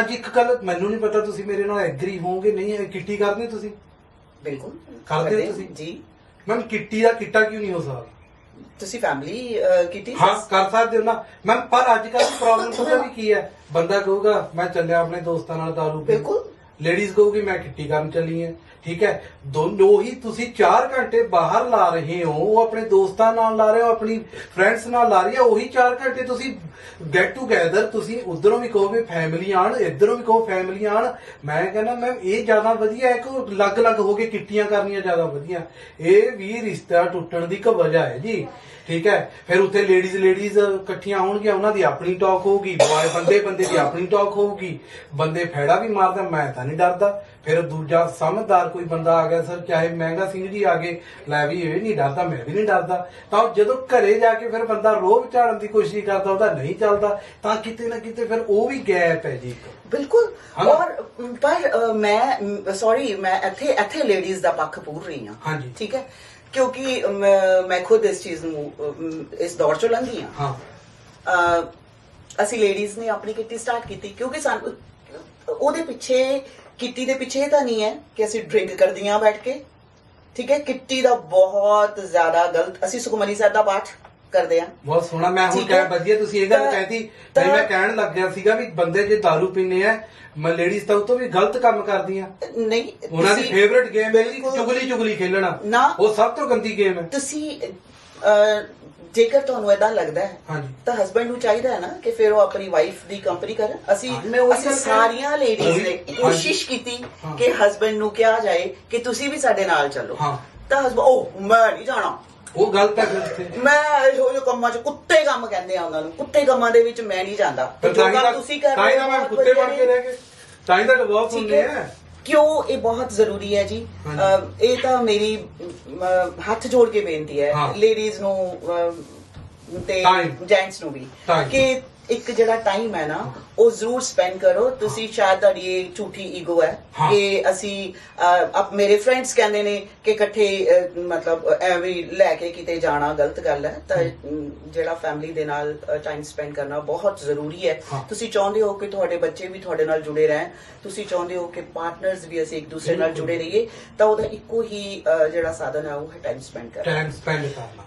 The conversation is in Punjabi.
ਅੱਜ ਇੱਕ ਗੱਲ ਮੈਨੂੰ ਨਹੀਂ ਪਤਾ ਤੁਸੀਂ ਮੇਰੇ ਨਾਲ ਐਗਰੀ ਹੋਵੋਗੇ ਨਹੀਂ ਇਹ ਕਿੱਟੀ ਕਰਦੇ ਤੁਸੀਂ? ਬਿਲਕੁਲ। ਕਰਦੇ ਹੋ। ਤੁਸੀਂ? ਜੀ। ਮੈਮ ਕਿੱਟੀ ਦਾ ਕਿੱਟਾ ਕਿਉਂ ਨਹੀਂ ਹੋ ਸਕਦਾ? ਤੁਸੀਂ ਫੈਮਿਲੀ ਕਿਟੀ? ਹਾਂ ਕਰ ਸਕਦੇ ਹੋ ਨਾ। ਮੈਮ ਪਰ ਅੱਜ ਕੱਲ੍ਹ ਪ੍ਰੋਬਲਮ ਪਤਾ ਵੀ ਕੀ ਹੈ? ਬੰਦਾ ਕਹੂਗਾ ਮੈਂ ਚੱਲਿਆ ਆਪਣੇ ਦੋਸਤਾਂ ਨਾਲ ਦਾਰੂ ਪੀਣ। ਬਿਲਕੁਲ। ਲੇਡੀਜ਼ ਕਹੂਗੀ, ਮੈਂ ਕਿੱਟੀ ਕਰਨ ਚੱਲੀ ਹੈ ਠੀਕ ਹੈ? ਦੋਨੋਂ ਹੀ ਤੁਸੀਂ 4 ਘੰਟੇ ਬਾਹਰ ਲਾ ਰਹੇ ਹੋ, ਉਹ ਆਪਣੇ ਦੋਸਤਾਂ ਨਾਲ ਲਾ ਰਹੇ ਹੋ, ਆਪਣੀ ਫਰੈਂਡਸ ਨਾਲ ਲਾ ਰਹੀ ਹੈ, ਉਹੀ 4 ਘੰਟੇ ਤੁਸੀਂ ਗੈਟ ਟੂਗੇਦਰ ਤੁਸੀਂ ਉਧਰੋਂ ਵੀ ਕਹੋਗੇ ਫੈਮਿਲੀ ਆਣ, ਇਧਰੋਂ ਵੀ ਕਹੋ ਫੈਮਿਲੀ ਆਣ। ਮੈਂ ਕਹਿੰਦਾ, ਮੈਮ, ਇਹ ਜ਼ਿਆਦਾ ਵਧੀਆ ਹੈ ਕਿ ਅਲੱਗ-ਅਲੱਗ ਹੋ ਕੇ ਕਿੱਟੀਆਂ ਕਰਨੀਆਂ ਜ਼ਿਆਦਾ ਵਧੀਆ। ਇਹ ਵੀ ਰਿਸ਼ਤਾ ਟੁੱਟਣ ਦੀ ਇੱਕ ਵਜ੍ਹਾ ਹੈ ਜੀ। ਠੀਕ ਹੈ? ਫਿਰ ਉੱਥੇ ਲੇਡੀਜ਼ ਲੇਡੀਜ਼ ਇਕੱਠੀਆਂ ਹੋਣਗੀਆਂ, ਉਹਨਾਂ ਦੀ ਆਪਣੀ ਟਾਕ ਹੋਊਗੀ ਬॉय ਬੰਦੇ ਬੰਦੇ ਦੀ ਆਪਣੀ ਟਾਕ ਹੋਊਗੀ। ਬੰਦੇ ਫੈੜਾ ਵੀ ਮਾਰਦਾ, ਮੈਂ ਤਾਂ ਨਹੀਂ ਡਰਦਾ। ਫਿਰ ਦੂਜਾ ਸਮਝਦਾਰ ਕੋਈ ਬੰਦਾ ਆ ਗਿਆ ਸਰ ਚਾਹੇ ਮਹਿੰਗਾ ਸਿੰਘ ਜੀ ਆ ਗਏ ਲੈ ਵੀ ਇਹ ਨਹੀਂ ਡਰਦਾ ਮੈਂ ਵੀ ਨਹੀਂ ਡਰਦਾ। ਤਾਂ ਜਦੋਂ ਘਰੇ ਜਾ ਕੇ ਫਿਰ ਬੰਦਾ ਰੋਹ ਝਾੜਨ ਦੀ ਕੋਸ਼ਿਸ਼ ਕਰਦਾ ਉਹਦਾ ਨਹੀਂ ਚੱਲਦਾ ਤਾਂ ਕਿਤੇ ਨਾ ਕਿਤੇ ਫਿਰ ਉਹ ਵੀ ਗੈਪ ਹੈ ਜੀ ਬਿਲਕੁਲ। ਔਰ ਪਰ ਮੈਂ ਸੌਰੀ ਮੈਂ ਇੱਥੇ ਇੱਥੇ ਲੇਡੀਜ਼ ਦਾ ਪੱਖ ਪੂਰ ਰਹੀ ਹਾਂ। ਹਾਂਜੀ। ਠੀਕ ਹੈ? ਕਿਉਂਕਿ ਮੈਂ ਮੈਂ ਖੁਦ ਇਸ ਚੀਜ਼ ਨੂੰ ਇਸ ਦੌਰ ਚੋਂ ਲੰਘੀ ਹਾਂ। ਹਾਂ। ਅਸੀਂ ਲੇਡੀਜ਼ ਨੇ ਆਪਣੀ ਕਿੱਟੀ ਸਟਾਰਟ ਕੀਤੀ ਕਿਉਂਕਿ ਸਾਨੂੰ ਉਹਦੇ ਪਿੱਛੇ ਕਿੱਟੀ ਦੇ ਪਿੱਛੇ ਤਾਂ ਨਹੀਂ ਹੈ ਕਿ ਅਸੀਂ ਡਰਿੰਕ ਕਰਦੀਆਂ ਬੈਠ ਕੇ ਠੀਕ ਹੈ ਕਿੱਟੀ ਦਾ ਬਹੁਤ ਜ਼ਿਆਦਾ ਗਲਤ ਅਸੀਂ ਸੁਖਮਨੀ ਸਾਹਿਬ ਦਾ ਪਾਠ ਕਰਦੇ ਆ ਬਹੁਤ ਸੋਹਣਾ ਮੈਂ ਹੁਣ। ਕਹਿ ਵਧੀਆ ਤੁਸੀਂ ਇਹ ਗੱਲ ਕਹਿਤੀ ਨਹੀਂ ਤਾਂ- ਮੈਂ ਕਹਿਣ ਲੱਗਿਆ ਸੀਗਾ ਵੀ ਬੰਦੇ ਜੇ दारू ਪੀਂਦੇ ਆ ਮੈਂ ਲੇਡੀਜ਼ ਤਾਂ ਉਹ ਤੋਂ ਵੀ ਗਲਤ ਕੰਮ ਕਰਦੀਆਂ ਨਹੀਂ ਉਹਨਾਂ ਦੀ ਫੇਵਰਿਟ ਗੇਮ ਹੈ। ਚੁਗਲੀ ਚੁਗਲੀ ਖੇਲਣਾ ਨਾ। ਉਹ ਸਭ ਤੋਂ ਗੰਦੀ ਗੇਮ ਹੈ ਤੁਸੀਂ ਜੇਕਰ ਤੁਹਾਨੂੰ ਇਦਾਂ ਲੱਗਦਾ ਹੈ ਹਾਂਜੀ। ਤਾਂ ਹਸਬੰਡ ਨੂੰ ਚਾਹੀਦਾ ਹੈ ਨਾ ਕਿ ਫਿਰ ਉਹ ਆਪਣੀ ਵਾਈਫ ਦੀ ਕੰਪਨੀ ਕਰਨ ਅਸੀਂ ਮੈਂ ਅਸੀਂ ਸਾਰੀਆਂ ਲੇਡੀਜ਼ ਨੇ। ਕੋਸ਼ਿਸ਼ ਕੀਤੀ। ਕਿ ਹਸਬੰਡ ਨੂੰ ਕਿਹਾ ਜਾਏ ਕਿ ਤੁਸੀਂ ਵੀ ਸਾਡੇ ਨਾਲ ਚੱਲੋ। ਤਾਂ ਹਸਬੰਡ ਉਹ ਮੈਂ ਨਹੀਂ ਜਾਣਾ। ਉਹ ਗਲਤ ਹੈ ਉੱਥੇ। ਮੈਂ ਇਹੋ ਜਿਹੇ ਕੰਮਾਂ 'ਚ ਕੁੱਤੇ ਕੰਮ ਕਹਿੰਦੇ ਆ ਉਹਨਾਂ ਨੂੰ। ਕੁੱਤੇ ਕੰਮਾਂ ਦੇ ਵਿੱਚ ਮੈਂ ਨਹੀਂ ਜਾਂਦਾ। ਜੋ ਕੰਮ ਤੁਸੀਂ ਕਰ ਹੀ ਰਹੇ ਤਾਂ ਹੋ ਮੈਂ ਕੁੱਤੇ ਬਣ ਕੇ ਰਹਿ ਗਏ। ਤਾਂ ਹੀ ਤਾਂ ਡਿਵੋਰਸ ਹੁੰਦੇ ਆ। ਕਿਉਂ ਇਹ ਬਹੁਤ ਜ਼ਰੂਰੀ ਹੈ ਜੀ ਇਹ ਤਾਂ ਮੇਰੀ ਹੱਥ ਜੋੜ ਕੇ ਬੇਨਤੀ ਹੈ। ਲੇਡੀਜ਼ ਨੂੰ ਤੇ. ਜੈਂਟਸ ਨੂੰ ਵੀ. ਕਿ ਇੱਕ ਜਿਹੜਾ ਟਾਈਮ ਹੈ ਨਾ ਉਹ ਜ਼ਰੂਰ ਸਪੈਂਡ ਕਰੋ। ਤੁਸੀਂ ਸ਼ਾਇਦ ਤੁਹਾਡੀ ਇਹ ਝੂਠੀ ਈਗੋ ਹੈ। ਕਿ ਅਸੀਂ ਅਬ ਮੇਰੇ ਫਰੈਂਡਸ ਕਹਿੰਦੇ ਨੇ ਕਿ ਇਕੱਠੇ ਮਤਲਬ ਐਵੇਂ ਲੈ ਕੇ ਕਿਤੇ ਜਾਣਾ ਗਲਤ ਗੱਲ ਹੈ। ਤਾਂ ਜਿਹੜਾ ਫੈਮਿਲੀ ਦੇ ਨਾਲ ਟਾਈਮ ਸਪੈਂਡ ਕਰਨਾ ਬਹੁਤ ਜ਼ਰੂਰੀ ਹੈ। ਤੁਸੀਂ ਚਾਹੁੰਦੇ ਹੋ ਕਿ ਤੁਹਾਡੇ ਬੱਚੇ ਵੀ ਤੁਹਾਡੇ ਨਾਲ ਜੁੜੇ ਰਹਿਣ। ਤੁਸੀਂ ਚਾਹੁੰਦੇ ਹੋ ਕਿ ਪਾਰਟਨਰਸ ਵੀ ਅਸੀਂ ਇੱਕ ਦੂਸਰੇ ਨਾਲ। ਜੁੜੇ ਰਹੀਏ। ਤਾਂ ਉਹਦਾ ਇੱਕੋ ਹੀ ਜਿਹੜਾ ਸਾਧਨ ਹੈ ਉਹ ਹੈ ਟਾਈਮ ਸਪੈਂਡ ਕਰਨਾ। ਟਾਈਮ ਸਪੈਂਡ ਕਰਨਾ।